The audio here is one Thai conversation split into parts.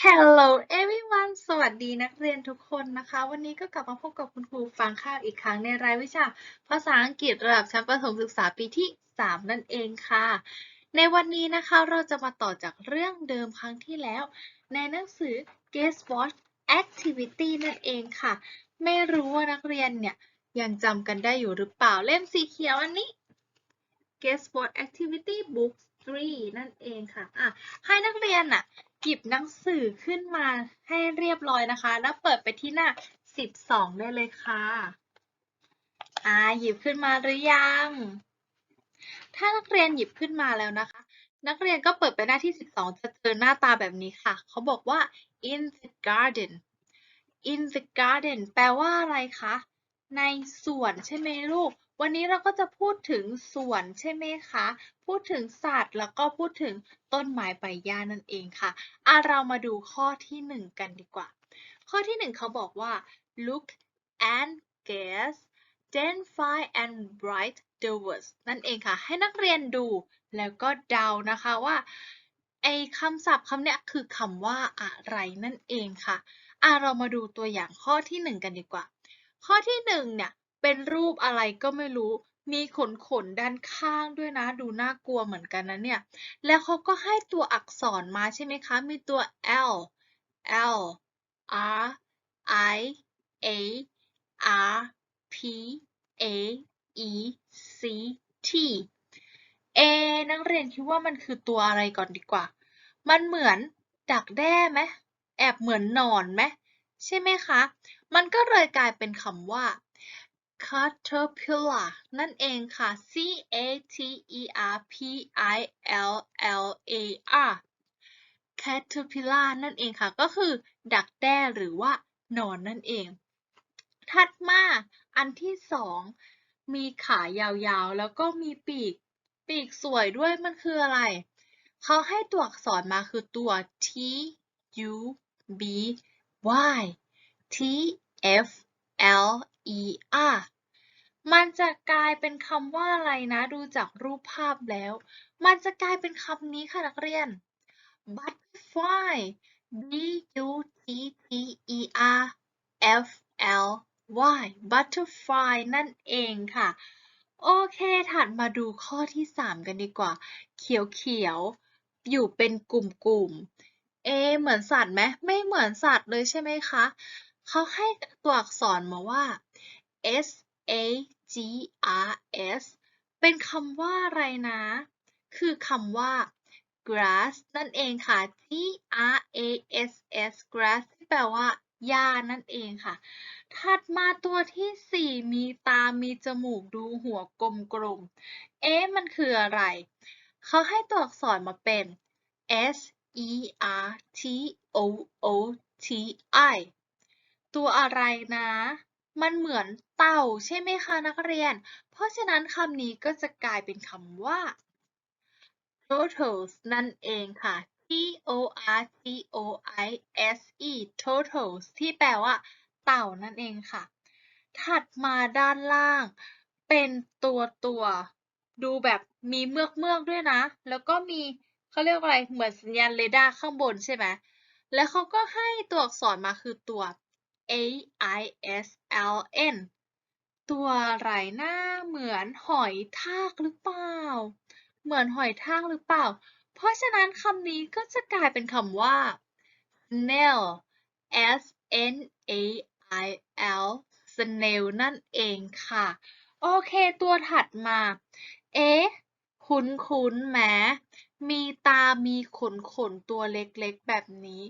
Hello everyone สวัสดีนักเรียนทุกคนนะคะ วันนี้ก็กลับมาพบกับคุณครูฟังข้าวอีกครั้งในรายวิชา ภาษาอังกฤษระดับชั้นประถมศึกษาปีที่ 3 นั่นเองค่ะ ในวันนี้นะคะเราจะมาต่อจากเรื่องเดิมครั้งที่แล้ว ในหนังสือ Guess What Activity นั่นเองค่ะ ไม่รู้ว่านักเรียนเนี่ย ยังจำกันได้อยู่หรือเปล่าเล่มสีเขียวอันนี้ Guess What Activity Book 3 นั่นเองค่ะอะให้นักเรียนน่ะ หยิบหนังสือขึ้นมาให้เรียบร้อยนะคะ แล้วเปิดไปที่หน้า 12 ได้เลยค่ะ อ่า หยิบขึ้นมาหรือยัง ถ้านักเรียนหยิบขึ้นมาแล้วนะคะ นักเรียนก็เปิดไปหน้าที่ 12 จะเจอหน้าตาแบบนี้ค่ะ เขาบอกว่า in the garden in the garden แปลว่าอะไรคะ ในสวนใช่ไหมลูก วันนี้เราก็จะพูดถึงสวนใช่ไหมคะ พูดถึงสัตว์แล้วก็พูดถึงต้นไม้ใบหญ้านั่นเองค่ะอะ เรามาดูข้อที่หนึ่งกันดีกว่า ข้อที่หนึ่งเขาบอกว่า look and guess then find and write the words นั่นเองค่ะ ให้นักเรียนดูแล้วก็เดานะคะว่าไอ้คำศัพท์คำเนี้ยคือคำว่าอะไรนั่นเองค่ะอะ เรามาดูตัวอย่างข้อที่หนึ่งกันดีกว่า ข้อที่หนึ่งเนี่ย เป็นรูปอะไรก็ไม่รู้ มีขนขนด้านข้างด้วยนะ ดูน่ากลัวเหมือนกันนะเนี่ย แล้วเขาก็ให้ตัวอักษรมาใช่ไหมคะ มีตัว L L R I A R P A E C T A นักเรียนคิดว่ามันคือตัวอะไรก่อนดีกว่า มันเหมือนดักแด้ไหม แอบเหมือนนอนไหม ใช่ไหมคะ มันก็เลยกลายเป็นคำว่า caterpillar นั่นเองค่ะ C A T E R P I L L A R caterpillar นั่นเองค่ะ ก็คือ ดักแด้หรือว่านอนนั่นเอง ถัดมาอันที่สองมีขายาวๆ แล้วก็มีปีก ปีกสวยด้วยมันคืออะไร เขาให้ตัวอักษรมาคือตัว T U B Y T F L E R มันจะกลายเป็นคำว่าอะไรนะ ดูจากรูปภาพแล้ว มันจะกลายเป็นคำนี้ค่ะนักเรียน butterfly B U T T E R F L Y butterfly นั่นเองค่ะ โอเค ถัดมาดูข้อที่ 3 กันดีกว่า เขียวๆ อยู่เป็นกลุ่มๆ เอ เหมือนสัตว์ไหมไม่เหมือนสัตว์เลยใช่ไหมคะ เขาให้ตัวอักษรมาว่า S A G R S เป็นคำว่าอะไรนะ คือคำว่า grass นั่นเองค่ะ G R A S S grass ที่แปลว่าหญ้านั่นเองค่ะ ถัดมาตัวที่ 4 มีตา มีจมูก ดูหัวกลมๆ เอ๊ะ มันคืออะไร เขาให้ตัวอักษรมาเป็น S E R T O O T I ตัวอะไรนะ มันเหมือนเต่าใช่ไหมคะนักเรียน เพราะฉะนั้นคำนี้ก็จะกลายเป็นคำว่า turtles นั่นเองค่ะ T O R T O I S E turtles ที่แปลว่า เต่านั่นเองค่ะ ถัดมาด้านล่าง เป็นตัวตัวดูแบบมีเมือกเมือกด้วยนะ แล้วก็มีเขาเรียกอะไร เหมือนสัญญาณเรดาร์ข้างบนใช่ไหม แล้วเขาก็ให้ตัวอักษรมาคือตัว A I S L N ตัวอะไรหน้าเหมือนหอยทากหรือเปล่า เหมือนหอยทากหรือเปล่า เพราะฉะนั้นคำนี้ก็จะกลายเป็นคำว่า snail S N A I L snail นั่นเองค่ะ โอเคตัวถัดมา เอ๊ะคุ้นคุ้นแม้มีตามีขนขนตัวเล็กๆแบบนี้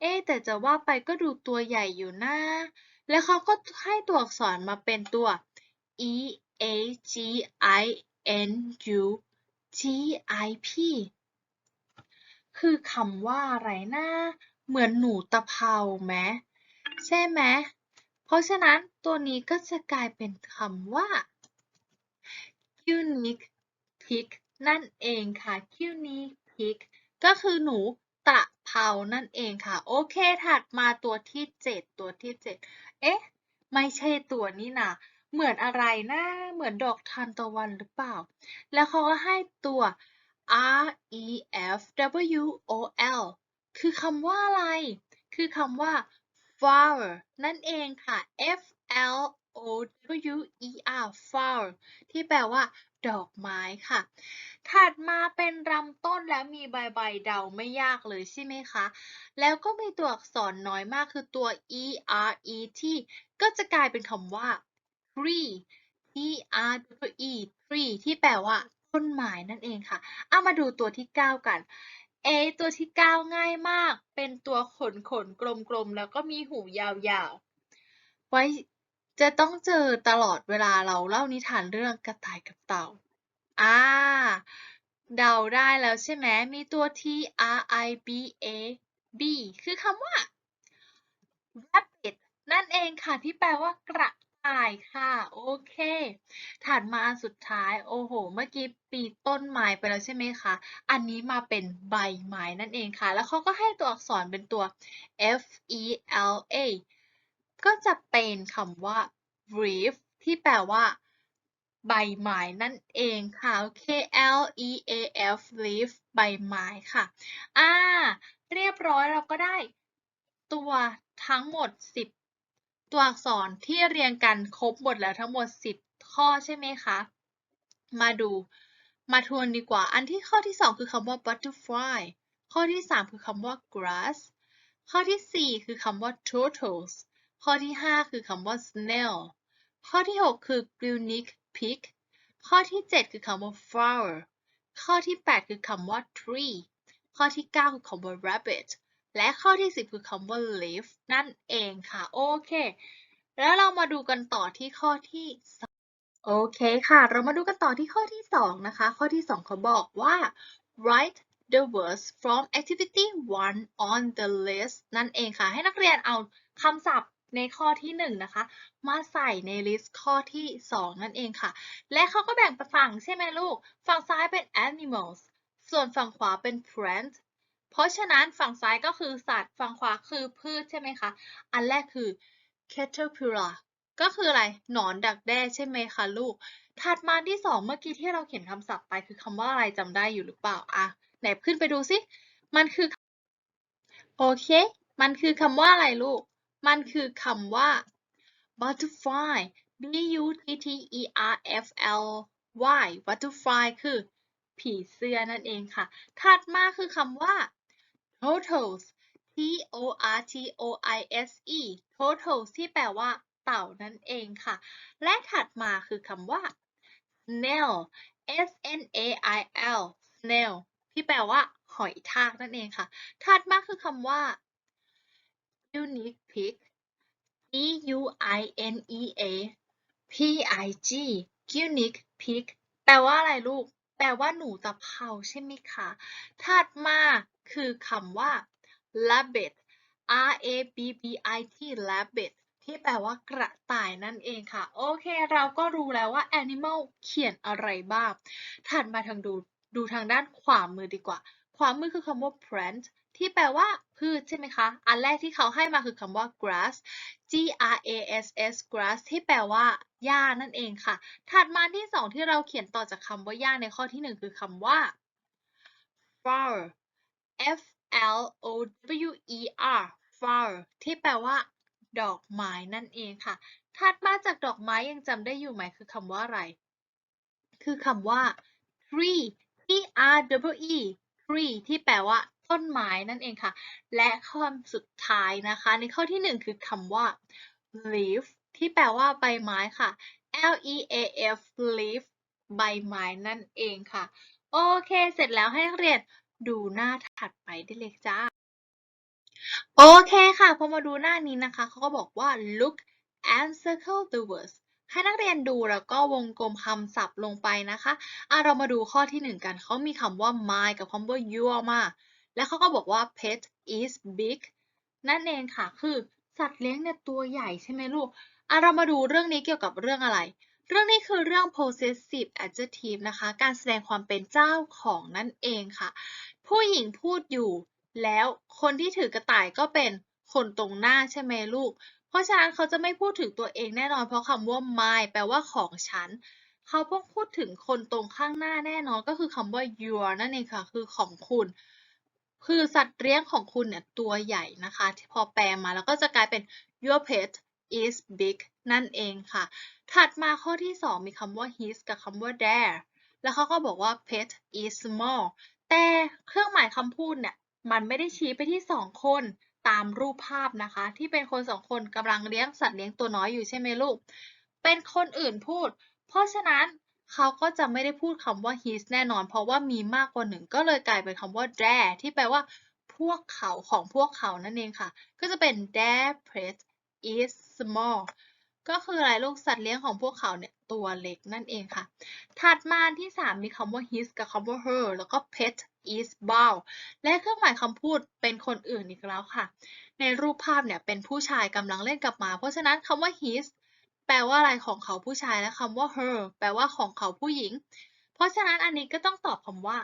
เอ๊แต่จะว่าไปก็ดูตัวใหญ่อยู่นะ แล้วเขาก็ให้ตัวอักษรมาเป็นตัว E A G I N U G I P คือคำว่าอะไรนะ เหมือนหนูตะเภาไหมใช่ไหมเพราะฉะนั้นตัวนี้ก็จะกลายเป็นคำว่า unique pig นั่นเองค่ะ unique pig ก็คือหนูตะ เภานั่นเองค่ะ โอเคถัดมาตัวที่ 7 ตัวที่ 7 เอ๊ะ ไม่ใช่ตัวนี้นะเหมือนอะไรนะ เหมือนดอกทานตะวันหรือเปล่า แล้วเขาก็ให้ตัว R E F W O L คือคำว่าอะไร คือคำว่า flower นั่นเองค่ะ F L O W E R flower ที่แปลว่า ดอกไม้ค่ะ ถัดมาเป็นลำต้นแล้วมีใบใบเดาไม่ยากเลยใช่ไหมคะ แล้วก็มีตัวอักษรน้อยมากคือตัว e r e t ก็จะกลายเป็นคำว่า tree t r e tree ที่แปลว่าต้นไม้นั่นเองค่ะ เอามาดูตัวที่ 9 กันเอตัวที่ 9 ง่ายมาก เป็นตัวขนขนกลมๆ แล้วก็มีหูยาวๆ ไว้ จะต้องเจอตลอดเวลาเราเล่านิทานเรื่องกระต่ายกับเต่า อ่า เดาได้แล้วใช่ไหม มีตัว T R I B A B คือคำว่า rabbit นั่นเองค่ะที่แปลว่ากระต่ายค่ะ โอเค ถัดมาอันสุดท้าย โอ้โห เมื่อกี้ปีต้นไม้ไปแล้วใช่ไหมคะ อันนี้มาเป็นใบไม้นั่นเองค่ะ แล้วเขาก็ให้ตัวอักษรเป็นตัว F E L A ก็จะเป็นคำว่า leaf ที่แปลว่า ใบไม้นั่นเองค่ะโอเค L E A F leaf ใบไม้ค่ะอ่าเรียบร้อยเราก็ได้ตัวทั้งหมด 10 ตัวอักษรที่เรียงกันครบหมดแล้วทั้งหมด 10 ข้อใช่ไหมคะ มาดูมาทวนดีกว่า อันที่ข้อที่ 2 คือคำว่า butterfly ข้อที่ 3 คือคำว่า grass ข้อที่ 4 คือคำว่า turtles ข้อที่ 5 คือคำว่า snail ข้อที่ 6 คือ guinea pig ข้อที่ 7 คือคำว่า flower ข้อที่ 8 คือคำว่า tree ข้อที่ 9 คือคำว่า rabbit และข้อที่ 10 คือคำว่า leaf นั่นเองค่ะ โอเค แล้วเรามาดูกันต่อที่ข้อที่ โอเคค่ะ เรามาดูกันต่อที่ข้อที่ 2 นะคะ ข้อที่ 2 เขาบอกว่า write the words from activity 1 on the list นั่นเองค่ะ ให้นักเรียนเอาคำศัพท์ ในข้อที่ 1 นะคะ มาใส่ใน list ข้อที่ 2 นั่นเองค่ะ และเขาก็แบ่งเป็นฝั่งใช่ไหมลูก ฝั่งซ้ายเป็น animals ส่วนฝั่งขวาเป็น plants เพราะฉะนั้นฝั่งซ้ายก็คือสัตว์ ฝั่งขวาคือพืชใช่ไหมคะ อันแรกคือ caterpillar ก็คืออะไร หนอนดักแด้ใช่ไหมคะลูก ถัดมาที่สองเมื่อกี้ที่เราเขียนคำศัพท์ไปคือคำว่าอะไรจำได้อยู่หรือเปล่า อะ ไหนขึ้นไปดูสิ มันคือ โอเค มันคือคำว่าอะไรลูก มันคือคำว่า butterfly b u t t e r f l y butterfly คือ ผีเสื้อนั่นเองค่ะ ถัดมาคือคำว่า turtles t o r t o i s e turtles ที่แปลว่า เต่านั่นเองค่ะ และถัดมาคือคำว่า snail s n a i l snail ที่แปลว่า หอยทากนั่นเองค่ะ ถัดมาคือคำว่า guinea pig g u i n e a p i g guinea pig แปลว่าอะไรลูก แปลว่าหนูตะเภาใช่ไหมคะ ถัดมาคือคำว่า rabbit r a b b i t rabbit ที่แปลว่ากระต่ายนั่นเองค่ะ โอเคเราก็รู้แล้วว่า animal เขียนอะไรบ้าง ถัดมาทางดูดูทางด้านขวามือดีกว่า ขวามือคือคำว่า plant ที่แปลว่าพืชใช่ไหมคะ อันแรกที่เขาให้มาคือคำว่า grass G R A S S grass ที่แปลว่าหญ้านั่นเองค่ะ ถัดมาที่สองที่เราเขียนต่อจากคำว่าหญ้าในข้อที่หนึ่งคือคำว่า flower F L O W E R flower ที่แปลว่า ดอกไม้นั่นเองค่ะ ถัดมาจากดอกไม้ยังจำได้อยู่ไหมคือคำว่าอะไร คือคำว่า tree T R W E tree ที่แปลว่า ต้นไม้นั่นเองค่ะ และคำสุดท้ายนะคะ ในข้อที่หนึ่งคือคำว่า leaf ที่แปลว่าใบไม้ค่ะ L E A F leaf ใบไม้นั่นเองค่ะ โอเค เสร็จแล้วให้นักเรียนดูหน้าถัดไปได้เลยจ้า โอเคค่ะ พอมาดูหน้านี้นะคะ เขาก็บอกว่า look and circle the words ให้นักเรียนดูแล้วก็วงกลมคำศัพท์ลงไปนะคะอะเรามาดูข้อที่หนึ่งกัน เขามีคำว่า my กับคำว่า your มา แล้วเขาก็บอกว่า pet is big นั่นเองค่ะ คือสัตว์เลี้ยงเนี่ยตัวใหญ่ใช่ไหมลูกอะเรามาดูเรื่องนี้เกี่ยวกับเรื่องอะไร เรื่องนี้คือเรื่อง possessive adjective นะคะ การแสดงความเป็นเจ้าของนั่นเองค่ะ ผู้หญิงพูดอยู่ แล้วคนที่ถือกระต่ายก็เป็นคนตรงหน้าใช่ไหมลูก เพราะฉะนั้นเขาจะไม่พูดถึงตัวเองแน่นอน เพราะคำว่า my แปลว่าของฉัน เขาพวกพูดถึงคนตรงข้างหน้าแน่นอน ก็คือคำว่า your นั่นเองค่ะ คือของคุณ คือสัตว์เลี้ยงของคุณเนี่ยตัวใหญ่นะคะที่พอแปลมาแล้วก็จะกลายเป็น your pet is big นั่นเองค่ะ ถัดมาข้อที่ 2 มีคำว่า his กับคำว่า their แล้วเขาก็บอกว่า pet is small แต่เครื่องหมายคำพูดเนี่ยมันไม่ได้ชี้ไปที่ 2 คนตามรูปภาพนะคะ ที่เป็นคนสองคนกำลังเลี้ยงสัตว์เลี้ยงตัวน้อยอยู่ใช่ไหมลูก เป็นคนอื่นพูด เพราะฉะนั้น เขาก็จะไม่ได้พูดคำว่า his แน่นอน เพราะว่ามีมากกว่าหนึ่งก็เลยกลายเป็นคำว่า their ที่แปลว่า พวกเขาของพวกเขานั่นเองค่ะ ก็จะเป็น their pet is small ก็คืออะไรลูกสัตว์เลี้ยงของพวกเขาเนี่ยตัวเล็กนั่นเองค่ะ ถัดมาที่ 3 มีคำว่า his กับคำว่า her แล้วก็ pet is bow และเครื่องหมายคำพูดเป็นคนอื่นอีกแล้วค่ะ ในรูปภาพเนี่ยเป็นผู้ชายกำลังเล่นกับหมา เพราะฉะนั้นคำว่า his แปลว่าอะไรของเขาผู้ชายและคำว่า her แปลว่าของเขาผู้หญิง เพราะฉะนั้นอันนี้ก็ต้องตอบคำว่า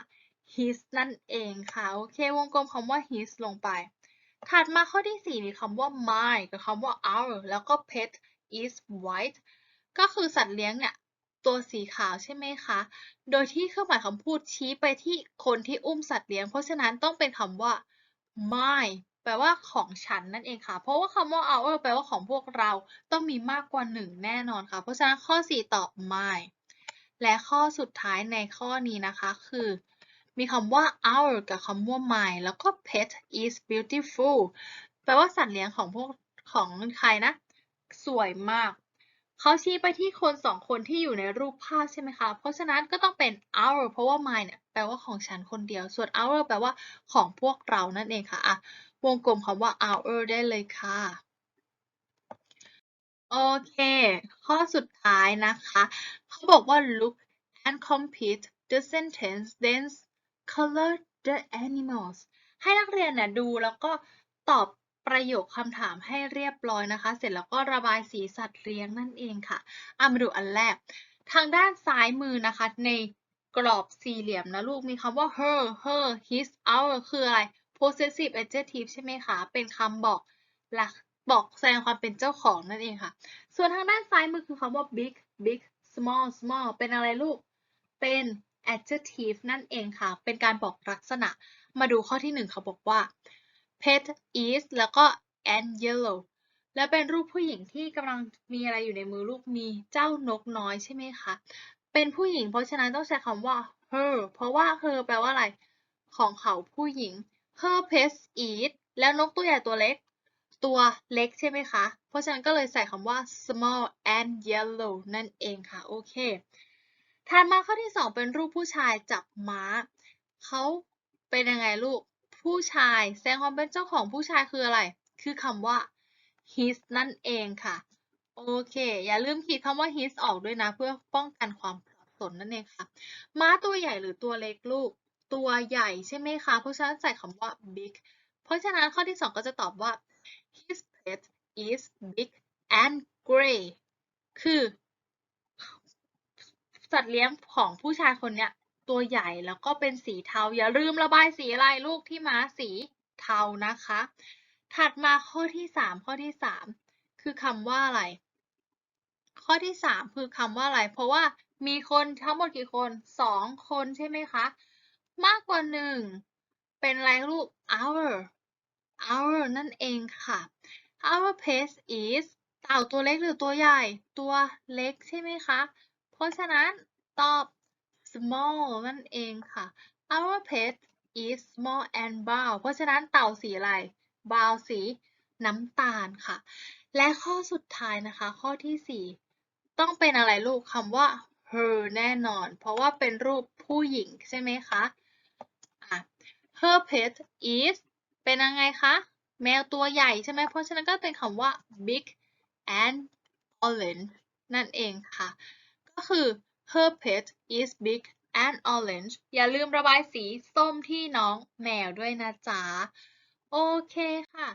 his นั่นเองค่ะ โอเค วงกลมคำว่า his ลงไป ถัดมาข้อที่ 4 มีคำว่า my กับคำว่า our แล้วก็ pet is white ก็คือสัตว์เลี้ยงเนี่ยตัวสีขาวใช่ไหมคะ โดยที่เครื่องหมายคำพูดชี้ไปที่คนที่อุ้มสัตว์เลี้ยง เพราะฉะนั้นต้องเป็นคำว่า my แปลว่าของฉันนั่นเองค่ะ เพราะว่าคำว่า our แปลว่าของพวกเราต้องมีมากกว่าหนึ่งแน่นอนค่ะ เพราะฉะนั้นข้อ 4 ตอบ my และข้อสุดท้ายในข้อนี้นะคะคือ มีคำว่า our กับคำว่า my แล้วก็ pet is beautiful แปลว่าสัตว์เลี้ยงของพวกของใครนะ สวยมาก เขาชี้ไปที่คนสองคนที่อยู่ในรูปภาพใช่ไหมคะ เพราะฉะนั้นก็ต้องเป็น our เพราะว่า my เนี่ยแปลว่าของฉันคนเดียว ส่วน our แปลว่าของพวกเรานั่นเองค่ะอะ วงกลมคำว่า our ได้เลยค่ะ โอเค ข้อสุดท้ายนะคะ เขาบอกว่า look and complete the sentence then color the animals ให้นักเรียนนี่ดูแล้วก็ตอบประโยคคำถามให้เรียบร้อยนะคะ เสร็จแล้วก็ระบายสีสัตว์เลี้ยงนั่นเองค่ะเอามาดูอันแรก ทางด้านซ้ายมือนะคะ ในกรอบสี่เหลี่ยมนะลูกมีคำว่า her her his our คืออะไร possessive adjective ใช่ไหมคะ เป็นคำบอกหลักบอกแสดงความเป็นเจ้าของนั่นเองค่ะ ส่วนทางด้านซ้ายมือคือคำว่า big big small small เป็นอะไรลูก เป็น adjective นั่นเองค่ะ เป็นการบอกลักษณะ มาดูข้อที่หนึ่งเขาบอกว่า pet is แล้วก็ and yellow แล้วเป็นรูปผู้หญิงที่กำลังมีอะไรอยู่ในมือลูก มีเจ้านกน้อยใช่ไหมคะ เป็นผู้หญิงเพราะฉะนั้นต้องใช้คำว่า her เพราะว่า her แปลว่าอะไร ของเขาผู้หญิง her pet is แล้วนกตัวใหญ่ตัวเล็ก ตัวเล็กใช่ไหมคะ เพราะฉะนั้นก็เลยใส่คำว่า small and yellow นั่นเองค่ะ โอเคถัดมาข้อที่ 2 เป็นรูปผู้ชายจับม้า เขาเป็นยังไงลูก ผู้ชายแสดงความเป็นเจ้าของผู้ชายคืออะไร คือคำว่า his นั่นเองค่ะ โอเค อย่าลืมขีดคำว่า his ออกด้วยนะ เพื่อป้องกันความสับสนนั่นเองค่ะ ม้าตัวใหญ่หรือตัวเล็กลูก ตัวใหญ่ใช่ไหมคะ เพราะฉะนั้นใส่คำว่า big เพราะฉะนั้นข้อที่ 2 ก็จะตอบว่า his pet is big and gray คือสัตว์เลี้ยงของผู้ชายคนเนี้ยตัวใหญ่แล้วก็เป็นสีเทา อย่าลืมระบายสีอะไรลูกที่ม้าสีเทานะคะ ถัดมาข้อที่ 3 ข้อที่ 3 คือคำว่าอะไร ข้อที่ 3 คือคำว่าอะไร เพราะว่ามีคนทั้งหมดกี่คน 2 คนใช่ไหมคะ มากกว่า1เป็นอะไรลูก our our นั่นเองค่ะ our pet is เต่าตัวเล็กหรือตัวใหญ่ ตัวเล็กใช่ไหมคะ เพราะฉะนั้นตอบ small นั่นเองค่ะ our pet is small and brown เพราะฉะนั้นเต่าสีอะไร brown สีน้ำตาลค่ะ และข้อสุดท้ายนะคะ ข้อที่ 4 ต้องเป็นอะไรลูกคำว่า her แน่นอน เพราะว่าเป็นรูปผู้หญิงใช่ไหมคะ her pet is เป็นยังไงคะ แมวตัวใหญ่ใช่ไหมเพราะฉะนั้นก็เป็นคำว่า big and orange นั่นเองค่ะ ก็คือ her pet is big and orange อย่าลืมระบายสีส้มที่น้องแมวด้วยนะจ๊ะ โอเคค่ะ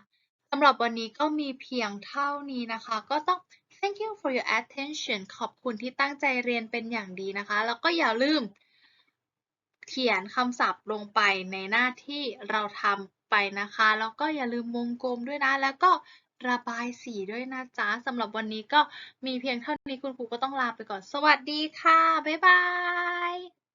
สำหรับวันนี้ก็มีเพียงเท่านี้นะคะ ก็ต้อง thank you for your attention ขอบคุณที่ตั้งใจเรียนเป็นอย่างดีนะคะ แล้วก็อย่าลืม เขียนคำศัพท์ลงไปในหน้าที่เราทำไปนะคะ แล้วก็อย่าลืมวงกลมด้วยนะ แล้วก็ระบายสีด้วยนะจ๊ะสำหรับวันนี้ก็มีเพียงเท่านี้คุณครูก็ต้องลาไปก่อน สวัสดีค่ะ บ๊ายบาย